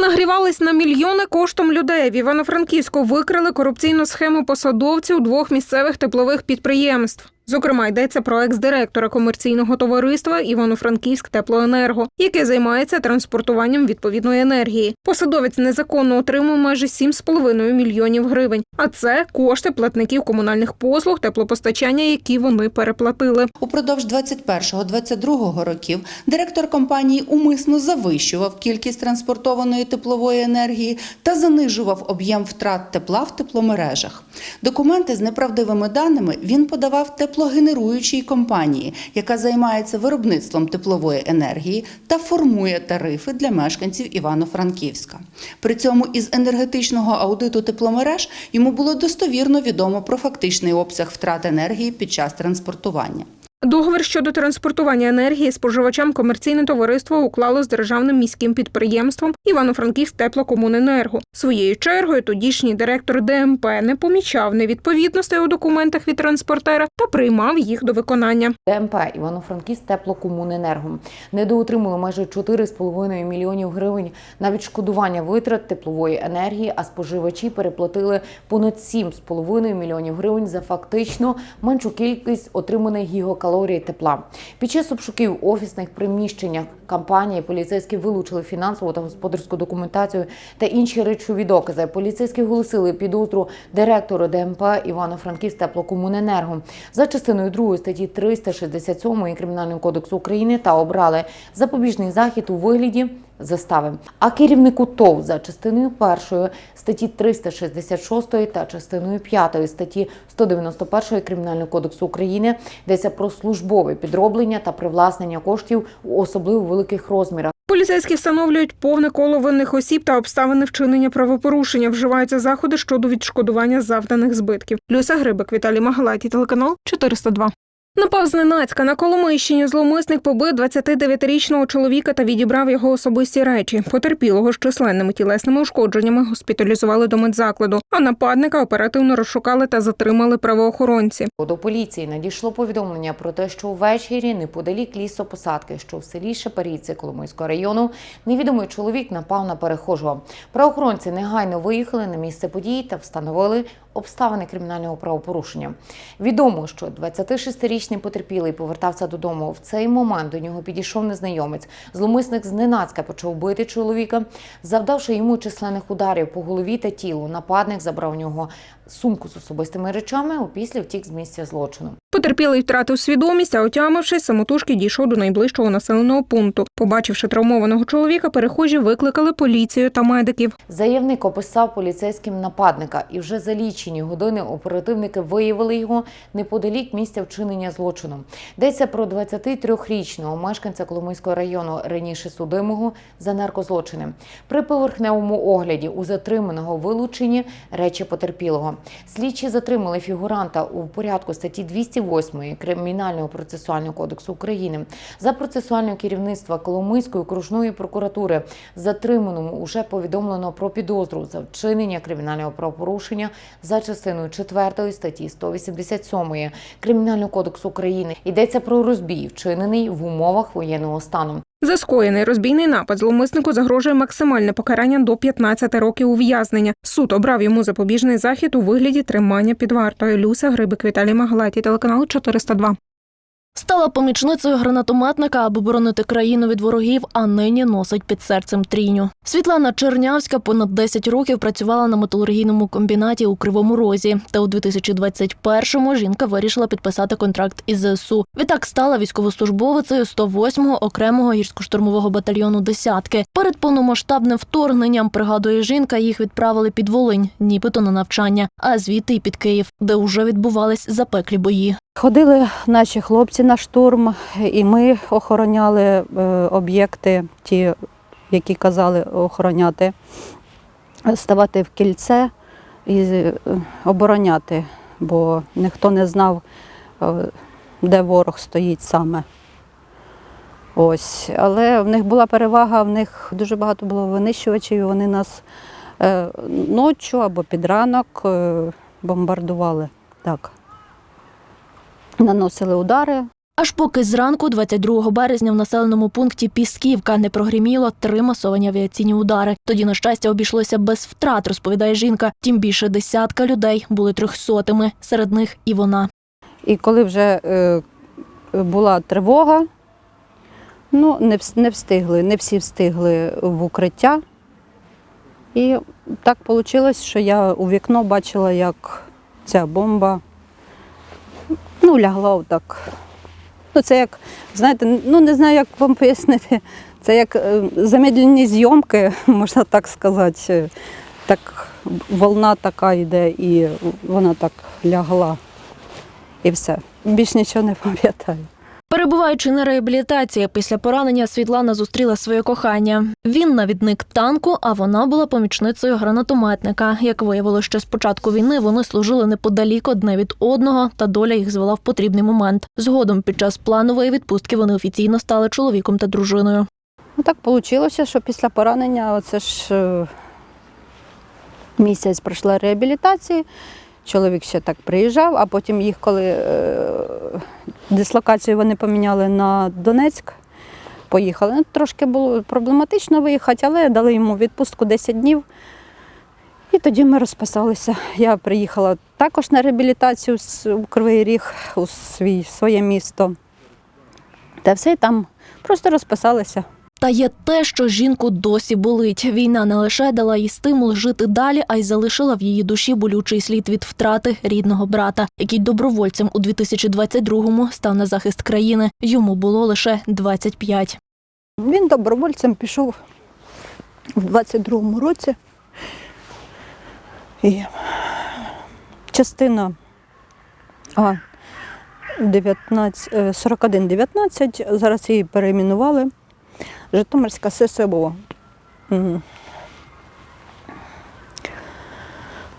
Нагрівались на мільйони коштом людей. В Івано-Франківську викрили корупційну схему посадовців двох місцевих теплових підприємств. Зокрема, йдеться про екс-директора комерційного товариства Івано-Франківськ Теплоенерго, яке займається транспортуванням відповідної енергії. Посадовець незаконно отримав майже 7,5 мільйонів гривень. А це кошти платників комунальних послуг, теплопостачання, які вони переплатили. Упродовж 21-22 років директор компанії умисно завищував кількість транспортованої теплової енергії та занижував об'єм втрат тепла в тепломережах. Документи з неправдивими даними він подавав теплогенеруючій компанії, яка займається виробництвом теплової енергії та формує тарифи для мешканців Івано-Франківська. При цьому із енергетичного аудиту тепломереж йому було достовірно відомо про фактичний обсяг втрат енергії під час транспортування. Договір щодо транспортування енергії споживачам комерційне товариство уклало з державним міським підприємством Івано-Франківськ теплокомуненерго. Своєю чергою тодішній директор ДМП не помічав невідповідностей у документах від транспортера та приймав їх до виконання. ДМП Івано-Франківськ теплокомуненерго недоотримали майже 4,5 мільйонів гривень на відшкодування витрат теплової енергії, а споживачі переплатили понад 7,5 мільйонів гривень за фактично меншу кількість отриманих гігакалорій тепла. Під час обшуків в офісних приміщеннях компанії поліцейські вилучили фінансову та господарську документацію та інші речові докази. Поліцейські оголосили підозру директору ДМП Івано-Франківськ теплокомуненерго за частиною 2 статті 367 Кримінального кодексу України та обрали запобіжний захід у вигляді застави. А керівнику ТОВ за частиною 1 статті 366 та частиною 5 статті 191 Кримінального кодексу України йдеться про службове підроблення та привласнення коштів у особливо великих розмірах. Поліцейські встановлюють повне коло винних осіб та обставини вчинення правопорушення. Вживаються заходи щодо відшкодування завданих збитків. Люся Грибик, Віталій Магалаті, телеканал 402. Напав зненацька на Коломийщині. Зловмисник побив 29-річного чоловіка та відібрав його особисті речі. Потерпілого з численними тілесними ушкодженнями госпіталізували до медзакладу, а нападника оперативно розшукали та затримали правоохоронці. До поліції надійшло повідомлення про те, що ввечері неподалік лісопосадки, що в селі Шепарівці Коломийського району, невідомий чоловік напав на перехожого. Правоохоронці негайно виїхали на місце події та встановили обставини кримінального правопорушення. Відомо, що 26-річний потерпілий повертався додому. В цей момент до нього підійшов незнайомець. Зломисник зненацька почав бити чоловіка, завдавши йому численних ударів по голові та тілу. Нападник забрав у нього сумку з особистими речами, опісля втік з місця злочину. Потерпілий втратив свідомість, а отямившись, самотужки дійшов до найближчого населеного пункту. Побачивши травмованого чоловіка, перехожі викликали поліцію та медиків. Заявник описав поліцейським нападника, і вже за лічені години оперативники виявили його неподалік місця вчинення злочину. Йдеться про 23-річного мешканця Коломийського району, раніше судимого за наркозлочини. При поверхневому огляді у затриманого вилучені речі потерпілого. Слідчі затримали фігуранта у порядку статті 208 Кримінального процесуального кодексу України за процесуальне керівництво Коломийської окружної прокуратури. Затриманому уже повідомлено про підозру за вчинення кримінального правопорушення за частиною 4 статті 187 Кримінального кодексу України. Йдеться про розбій, вчинений в умовах воєнного стану. За скоєний розбійний напад зловмиснику загрожує максимальне покарання до 15 років ув'язнення. Суд обрав йому запобіжний захід у вигляді тримання під вартою. Люся Грибик, Віталій Магалаті, телеканал 402. Стала помічницею гранатометника, аби боронити країну від ворогів, а нині носить під серцем трійню. Світлана Чернявська понад 10 років працювала на металургійному комбінаті у Кривому Розі. Та у 2021-му жінка вирішила підписати контракт із ЗСУ. Відтак стала військовослужбовицею 108-го окремого гірсько-штурмового батальйону десятки. Перед повномасштабним вторгненням пригадує жінка, їх відправили під Волинь, нібито на навчання, а звідти й під Київ, де вже відбувались запеклі бої. Ходили наші хлопці на штурм, і ми охороняли е, об'єкти, ті, які казали охороняти, ставати в кільце і е, обороняти, бо ніхто не знав, е, де ворог стоїть саме. Ось. Але в них була перевага, в них дуже багато було винищувачів, і вони нас ночі або під ранок бомбардували. Так. Наносили удари. Аж поки зранку, 22 березня, в населеному пункті Пісківка не прогриміло три масовані авіаційні удари. Тоді, на щастя, обійшлося без втрат, розповідає жінка. Тим більше десятка людей були трьохсотими, серед них і вона. І коли вже е, була тривога, ну, не, не встигли, не всі встигли в укриття. І так вийшло, що я у вікно бачила, як ця бомба ну, лягла отак. Ну, це як, знаєте, ну не знаю, як вам пояснити. Це як е, замедлені зйомки, можна так сказати. Так волна така йде, і вона так лягла. І все. Більш нічого не пам'ятаю. Перебуваючи на реабілітації після поранення, Світлана зустріла своє кохання. Він навідник танку, а вона була помічницею гранатометника. Як виявилося, ще з початку війни вони служили неподалік одне від одного, та доля їх звела в потрібний момент. Згодом, під час планової відпустки, вони офіційно стали чоловіком та дружиною. Ну так вийшло, що після поранення, оце ж е, місяць пройшла реабілітації. Чоловік ще так приїжджав, а потім їх, коли е, дислокацію вони поміняли на Донецьк, поїхали. Ну, трошки було проблематично виїхати, але дали йому відпустку 10 днів. І тоді ми розписалися. Я приїхала також на реабілітацію у Кривий Ріг, у свій, своє місто. Та все там просто розписалися. Та є те, що жінку досі болить. Війна не лише дала їй стимул жити далі, а й залишила в її душі болючий слід від втрати рідного брата, який добровольцем у 2022-му став на захист країни. Йому було лише 25. Він добровольцем пішов в 22-му році. І частина а, 19, е, 41-19, зараз її перейменували. Житомирська ССО.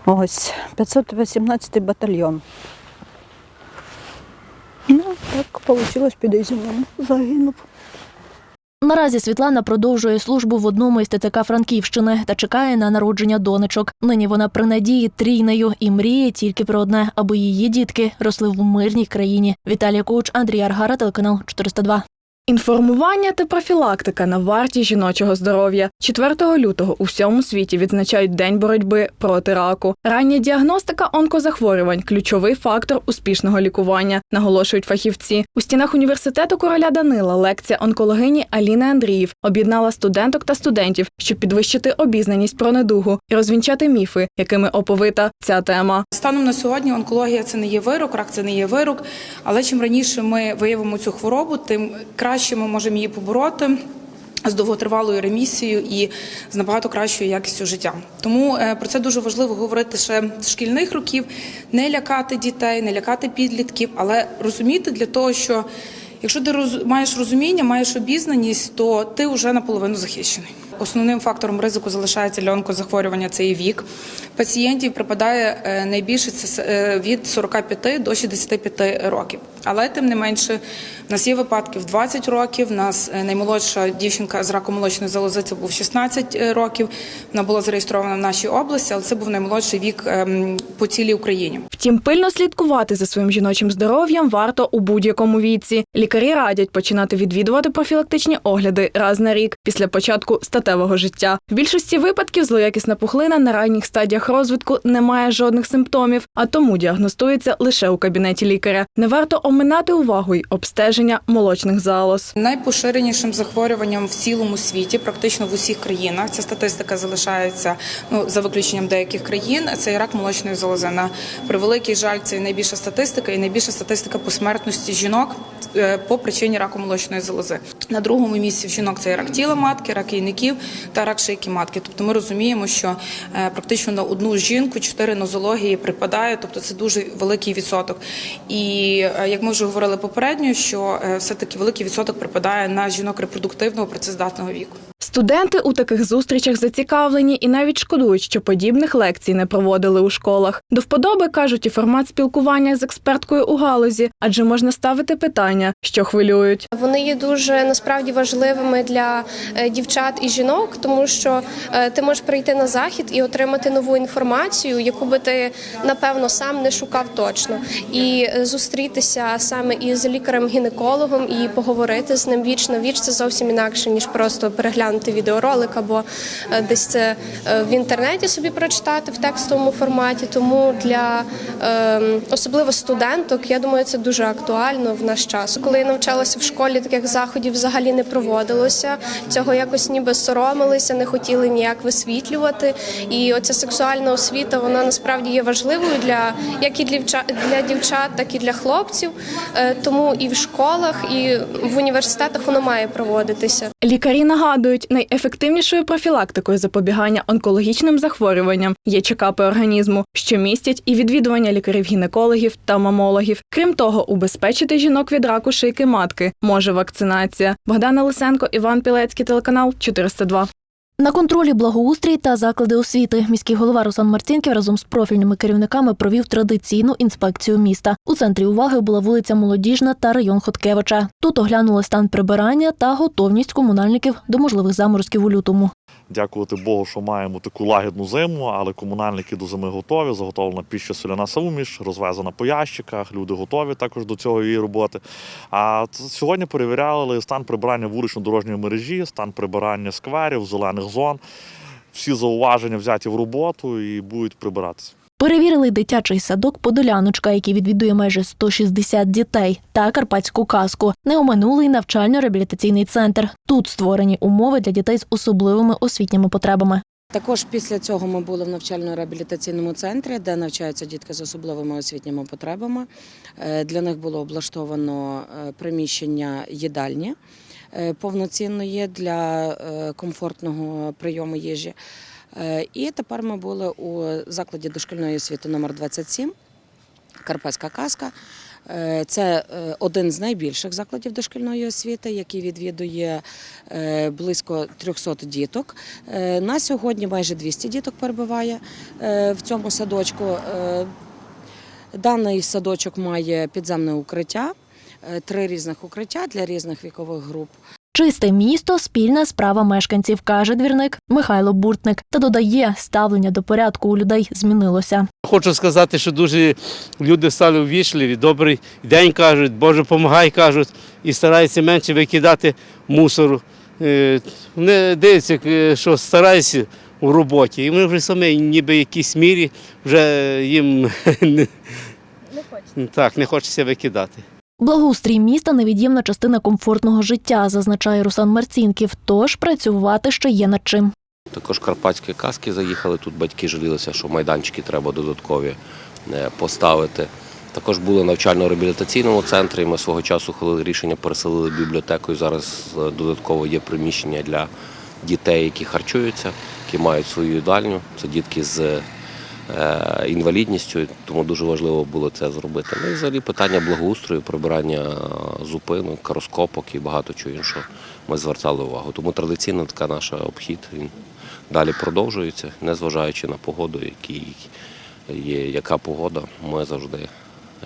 Ось 518 батальйон. Ну, так вийшло під Ізюмом. Загинув. Наразі Світлана продовжує службу в одному із ТЦК Франківщини та чекає на народження донечок. Нині вона при надії трійнею і мріє тільки про одне, аби її дітки росли в мирній країні. Віталія Коуч, Андрій Аргара, телеканал 402. Інформування та профілактика на варті жіночого здоров'я. 4 лютого у всьому світі відзначають День боротьби проти раку. Рання діагностика онкозахворювань ключовий фактор успішного лікування, наголошують фахівці. У стінах університету короля Данила лекція онкологині Аліни Андріїв об'єднала студенток та студентів, щоб підвищити обізнаність про недугу і розвінчати міфи, якими оповита ця тема. Станом на сьогодні онкологія це не є вирок, рак це не є вирок. Але чим раніше ми виявимо цю хворобу, тим краще ми можемо її побороти. З довготривалою ремісією і з набагато кращою якістю життя. Тому е, про це дуже важливо говорити ще з шкільних років, не лякати дітей, не лякати підлітків, але розуміти для того, що якщо ти маєш розуміння, маєш обізнаність, то ти вже наполовину захищений. Основним фактором ризику залишається для онкозахворювання це і вік. Пацієнтів припадає е, найбільше це е, від 45 до 65 років. Але тим не менше, в нас є випадки в 20 років. В нас е, наймолодша дівчинка з раком молочної залози це був 16 років. Вона була зареєстрована в нашій області, але це був наймолодший вік ем, по цілій Україні. Втім, пильно слідкувати за своїм жіночим здоров'ям варто у будь-якому віці. Лікарі радять починати відвідувати профілактичні огляди раз на рік після початку статевого життя. В більшості випадків злоякісна пухлина на ранніх стадіях розвитку не має жодних симптомів, а тому діагностується лише у кабінеті лікаря. Не варто оминати увагу й обстеження молочних залоз. Найпоширенішим захворюванням в цілому світі, практично в усіх країнах, ця статистика залишається ну за виключенням деяких країн. Це рак молочної залози. На превеликий жаль, це найбільша статистика, і найбільша статистика по смертності жінок по причині раку молочної залози. На другому місці жінок це рак тіла матки, рак яйників та рак шийки матки. Тобто ми розуміємо, що е, практично на одну жінку чотири нозології припадає, тобто це дуже великий відсоток. І е, як ми вже говорили попередньо, що е, все таки великий відсоток припадає на жінок репродуктивного працездатного віку. Студенти у таких зустрічах зацікавлені і навіть шкодують, що подібних лекцій не проводили у школах. До вподоби кажуть і формат спілкування з експерткою у галузі, адже можна ставити питання, що хвилюють. Вони є дуже насправді важливими для е, дівчат і жінок, тому що е, ти можеш прийти на захід і отримати нову інформацію, яку би ти напевно сам не шукав точно, і е, зустрітися саме із лікарем-гінекологом і поговорити з ним віч на віч це зовсім інакше ніж просто переглянути відеоролик або е, десь це е, в інтернеті собі прочитати в текстовому форматі. Тому для е, особливо студенток, я думаю, це дуже актуально в наш час. Коли я навчалася в школі, таких заходів взагалі не проводилося. Цього якось ніби соромилися, не хотіли ніяк висвітлювати. І оця сексуальна освіта вона насправді є важливою для як і для дівчат, так і для хлопців. Е, Тому і в школах, і в університетах воно має проводитися. Лікарі нагадують, найефективнішою профілактикою запобігання онкологічним захворюванням є чекапи організму, що містять і відвідування лікарів-гінекологів та мамологів. Крім того, убезпечити жінок від раку шийки матки може вакцинація. Богдана Лисенко, Іван Пілецький, телеканал 402. На контролі благоустрій та заклади освіти міський голова Руслан Марцінків разом з профільними керівниками провів традиційну інспекцію міста. У центрі уваги була вулиця Молодіжна та район Хоткевича. Тут оглянули стан прибирання та готовність комунальників до можливих заморозків у лютому. Дякувати Богу, що маємо таку лагідну зиму, але комунальники до зими готові. Заготовлена піща соляна сауміш, розвезена по ящиках. Люди готові також до цього її роботи. А сьогодні перевіряли стан прибирання вулично-дорожньої мережі, стан прибирання скверів, зелених зон. Всі зауваження взяті в роботу і будуть прибиратися. Перевірили дитячий садок Подоляночка, який відвідує майже 160 дітей, та карпатську казку. Не оминули й навчально-реабілітаційний центр. Тут створені умови для дітей з особливими освітніми потребами. Також після цього ми були в навчально-реабілітаційному центрі, де навчаються дітки з особливими освітніми потребами. Е, Для них було облаштовано е, приміщення їдальні е, повноцінної для комфортного прийому їжі. Е, І тепер ми були у закладі дошкільної освіти номер 27 Карпатська казка. Е, Це е, один з найбільших закладів дошкільної освіти, який відвідує близько 300 діток. На сьогодні майже 200 діток перебуває в цьому садочку. Даний садочок має підземне укриття, три різних укриття для різних вікових груп. Чисте місто спільна справа мешканців, каже двірник Михайло Буртник. Та додає, ставлення до порядку у людей змінилося. Хочу сказати, що дуже люди стали увічливі, добрий день кажуть, Боже, помагай кажуть, і стараються менше викидати мусору. Е, Вони дивляться, е, що стараюся у роботі. І вони вже самі, ніби в якійсь мірі, вже їм не, так, не хочеться викидати. Благоустрій міста невід'ємна частина комфортного життя, зазначає Руслан Марцінків. Тож працювати ще є над чим. Також карпатські каски заїхали. Тут батьки жалілися, що майданчики треба додаткові е, поставити. Також були навчально-реабілітаційному центрі. Ми свого часу ухвалили рішення, переселили бібліотеку. І зараз е, додатково є приміщення для дітей, які харчуються, які мають свою їдальню. Це дітки з інвалідністю, тому дуже важливо було це зробити. Ну і взагалі питання благоустрою, прибирання е, зупинок, розкопок і багато чого іншого ми звертали увагу. Тому традиційно така наша обхід він далі продовжується, незважаючи на погоду, який є, яка погода, ми завжди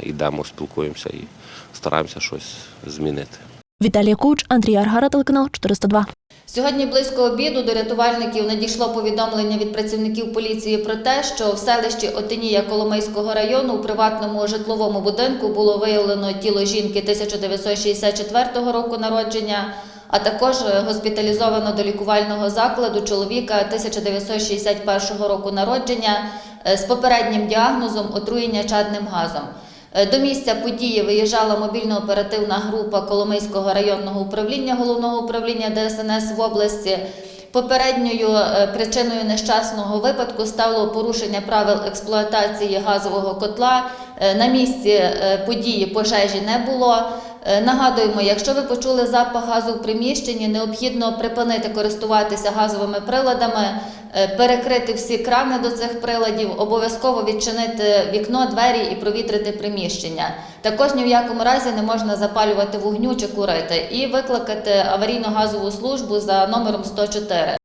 йдемо, спілкуємося і стараємося щось змінити. Віталія Куч, Андрій Аргара, телеканал 402. Сьогодні близько обіду до рятувальників надійшло повідомлення від працівників поліції про те, що в селищі Отинія Коломийського району у приватному житловому будинку було виявлено тіло жінки 1964 року народження, а також госпіталізовано до лікувального закладу чоловіка 1961 року народження е, з попереднім діагнозом отруєння чадним газом. Е, До місця події виїжджала мобільно-оперативна група Коломийського районного управління головного управління ДСНС в області. Попередньою е, причиною нещасного випадку стало порушення правил експлуатації газового котла. Е, На місці події пожежі не було. Нагадуємо, якщо ви почули запах газу в приміщенні, необхідно припинити користуватися газовими приладами, перекрити всі крани до цих приладів, обов'язково відчинити вікно, двері і провітрити приміщення. Також ні в якому разі не можна запалювати вогню чи курити і викликати аварійно-газову службу за номером 104.